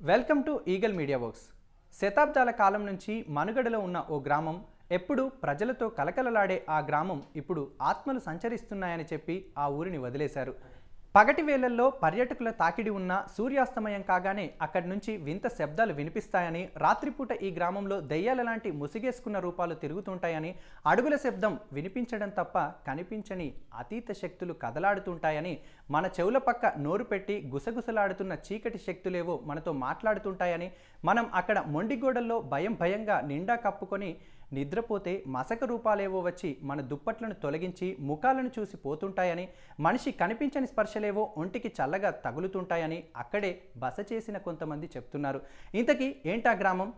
Welcome to eagle media works. శతాబ్దాల కాలం నుంచి మనుగడలో ఉన్న ఓ గ్రామం ఎప్పుడు ప్రజలతో కలకలలాడే ఆ గ్రామం ఇప్పుడు ఆత్మలు సంచరిస్తున్నాయని చెప్పి ఆ ఊరిని వదిలేశారు. పగటి వేళల్లో పర్యాటకుల తాకిడి ఉన్న సూర్యాస్తమయం కాగానే అక్కడి నుంచి వింత శబ్దాలు వినిపిస్తాయని రాత్రిపూట ఈ గ్రామంలో దెయ్యాల లాంటి ముసిగేసుకున్న రూపాలు తిరుగుతుంటాయని అడుగుల శబ్దం వినిపించడం తప్ప కనిపించని అతీత శక్తులు కదలాడుతుంటాయని మన చెవుల పక్క నోరు పెట్టి గుసగుసలాడుతున్న చీకటి శక్తులేవో మనతో మాట్లాడుతుంటాయని మనం అక్కడ మొండిగోడల్లో భయం భయంగా నిండా కప్పుకొని నిద్రపోతే మసక రూపాలేవో వచ్చి మన దుప్పట్లను తొలగించి ముఖాలను చూసి పోతుంటాయని మనిషి కనిపించని స్పర్శలేవో ఒంటికి చల్లగా తగులుతుంటాయని అక్కడే బస చేసిన కొంతమంది చెప్తున్నారు. ఇంతకీ ఏంటా గ్రామం?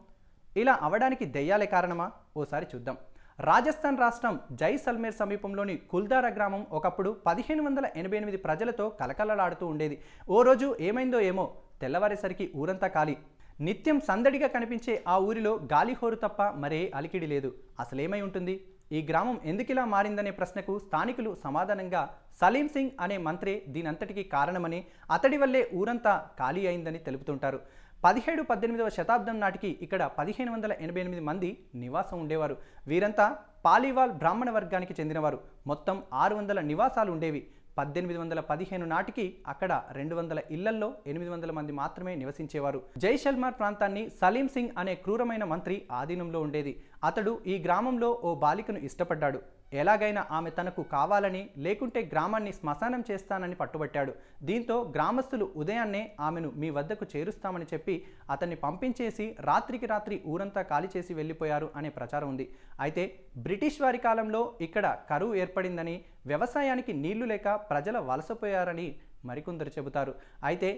ఇలా అవడానికి దెయ్యాలే కారణమా? ఓసారి చూద్దాం. రాజస్థాన్ రాష్ట్రం జైసల్మేర్ సమీపంలోని కుల్దారా గ్రామం ఒకప్పుడు పదిహేను వందల ఎనభై ఎనిమిది ప్రజలతో కలకలలాడుతూ ఉండేది. ఓ రోజు ఏమైందో ఏమో తెల్లవారేసరికి ఊరంతా ఖాళీ. నిత్యం సందడిగా కనిపించే ఆ ఊరిలో గాలిహోరు తప్ప మరే అలికిడి లేదు. అసలేమై ఉంటుంది? ఈ గ్రామం ఎందుకిలా మారిందనే ప్రశ్నకు స్థానికులు సమాధానంగా సలీం సింగ్ అనే మంత్రే దీనంతటికీ కారణమని అతడి వల్లే ఊరంతా ఖాళీ అయిందని తెలుపుతుంటారు. పదిహేడు పద్దెనిమిదవ శతాబ్దం నాటికి ఇక్కడ పదిహేను వందల ఎనభై ఎనిమిది మంది నివాసం ఉండేవారు. వీరంతా పాలీవాల్ బ్రాహ్మణ వర్గానికి చెందినవారు. మొత్తం ఆరు వందల నివాసాలు ఉండేవి. పద్దెనిమిది వందల పదిహేను నాటికి అక్కడ రెండు వందల ఇళ్ళల్లో ఎనిమిది వందల మంది మాత్రమే నివసించేవారు. జైషల్మార్ ప్రాంతాన్ని సలీం సింగ్ అనే క్రూరమైన మంత్రి ఆధీనంలో ఉండేది. అతడు ఈ గ్రామంలో ఓ బాలికను ఇష్టపడ్డాడు. ఎలాగైనా ఆమె తనకు కావాలని లేకుంటే గ్రామాన్ని శ్మశానం చేస్తానని పట్టుబట్టాడు. దీంతో గ్రామస్తులు ఉదయాన్నే ఆమెను మీ వద్దకు చేరుస్తామని చెప్పి అతన్ని పంపించేసి రాత్రికి రాత్రి ఊరంతా ఖాళీ చేసి వెళ్ళిపోయారు అనే ప్రచారం ఉంది. అయితే బ్రిటిష్ వారి కాలంలో ఇక్కడ కరువు ఏర్పడిందని వ్యవసాయానికి నీళ్ళు లేక ప్రజల వలసపోయారని మరికొందరు చెబుతారు. అయితే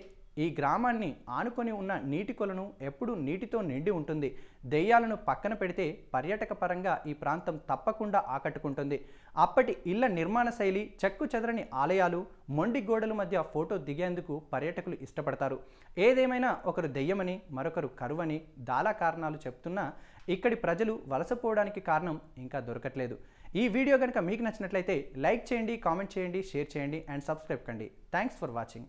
ఈ గ్రామాన్ని ఆనుకొని ఉన్న నీటి కొలను ఎప్పుడూ నీటితో నిండి ఉంటుంది. దెయ్యాలను పక్కన పెడితే పర్యాటక పరంగా ఈ ప్రాంతం తప్పకుండా ఆకట్టుకుంటుంది. అప్పటి ఇళ్ళ నిర్మాణ శైలి చెక్కు చెదరని ఆలయాలు మొండి గోడల మధ్య ఫోటో దిగేందుకు పర్యాటకులు ఇష్టపడతారు. ఏదేమైనా ఒకరు దెయ్యమని మరొకరు కరువని దాలా కారణాలు చెప్తున్నా ఇక్కడి ప్రజలు వలసపోవడానికి కారణం ఇంకా దొరకట్లేదు. ఈ వీడియో కనుక మీకు నచ్చినట్లయితే లైక్ చేయండి కామెంట్ చేయండి షేర్ చేయండి అండ్ సబ్స్క్రైబ్ కండి. Thanks for watching.